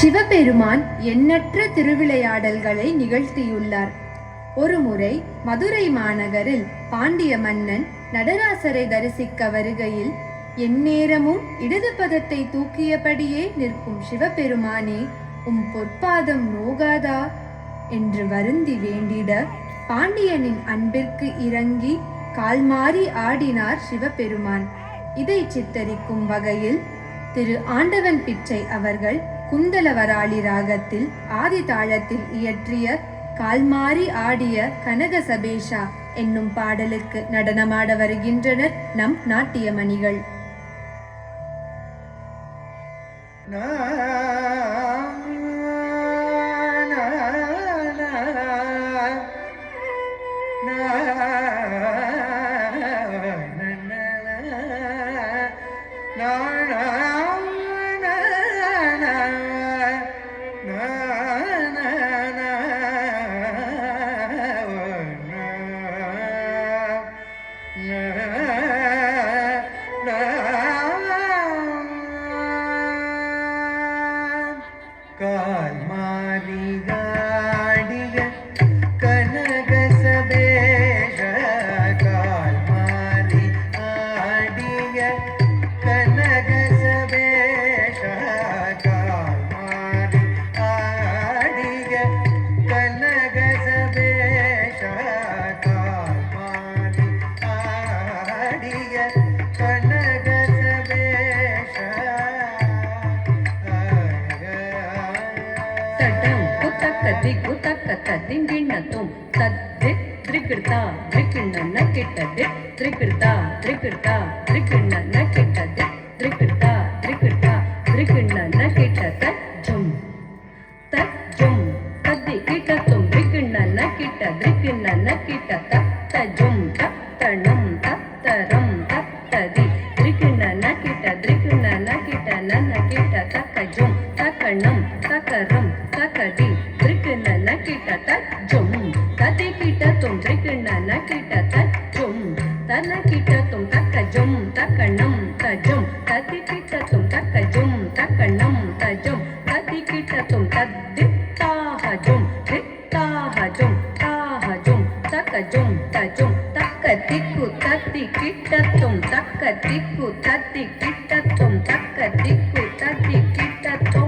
சிவபெருமான் எண்ணற்ற திருவிளையாடல்களை நிகழ்த்தியுள்ளார். ஒருமுறை மதுரை மாநகரில் பாண்டிய மன்னன் நடராசரை தரிசிக்க வருகையில் எந்நேரமும் இடது பதத்தை தூக்கியபடியே நிற்கும் சிவபெருமானே உம் பொற்பாதம் நோகாதா என்று வருந்தி வேண்டிட பாண்டியனின் அன்பிற்கு இறங்கி கால்மாறி ஆடினார் சிவபெருமான். இதை சித்தரிக்கும் வகையில் திரு ஆண்டவன் பிச்சை அவர்கள் குந்தலவராளி ராகத்தில் ஆதி தாளத்தில் இயற்றிய கால்மாறி ஆடிய கனக சபேஷா என்னும் பாடலுக்கு நடனமாட வருகின்றனர் நம் நாட்டியமணிகள். na ದಿಗ್ಗು ತಕ್ಕ ದಿಂಗಿಣ್ಣ ತುಂ ತದ್ದೆ ತ್ರಿಕೃತ ತ್ರಿಕೃಣ್ಣನ್ನ ಕೆಟ್ಟದೆ ತ್ರಿಕೃತ ತ್ರಿಕೃತ ತ್ರಿಕೃಣ್ಣನ್ನ ಕೆಟ್ಟದೆ ತ್ರಿಕೃತ ತ್ರಿಕೃತ ತ್ರಿಕೃಣ್ಣನ್ನ ಕೆಟ್ಟದ ಜುಂ ತತ್ ಜುಂ ತದ್ದಿ ಕಿಟ ತುಂ ತ್ರಿಕೃಣ್ಣನ್ನ ಕಿಟ್ಟ ತ್ರಿಕೃಣ್ಣನ್ನ ಕಿಟ್ಟ ತತ್ತ ಜುಂ கிட்ட திரிக்கு நல கிட்ட நல கிட்ட தக்க ஜொம் தக்க நம் தக்க ரம் தக்க டி திரிக்கு நல கிட்ட தக் ஜொம் ததி கிட்ட தொம் திரிக்கு நல கிட்ட தக் ஜொம் தல கிட்ட தொம் தக்க ஜொம் தக்க நம் த ஜொம் ததி கிட்ட தொம் தக்க ஜொம் தக்க நம் த ஜொம் ததி கிட்ட தொம் தத் தி ता ह जोम ता ह जोम ता ह जोम तक जोम திக்கு தத்தி கிட்டத்தும் தக்க திக்கு தத்தி கிட்டத்தும் தக்க திக்கு தத்தி கிட்டத்தும்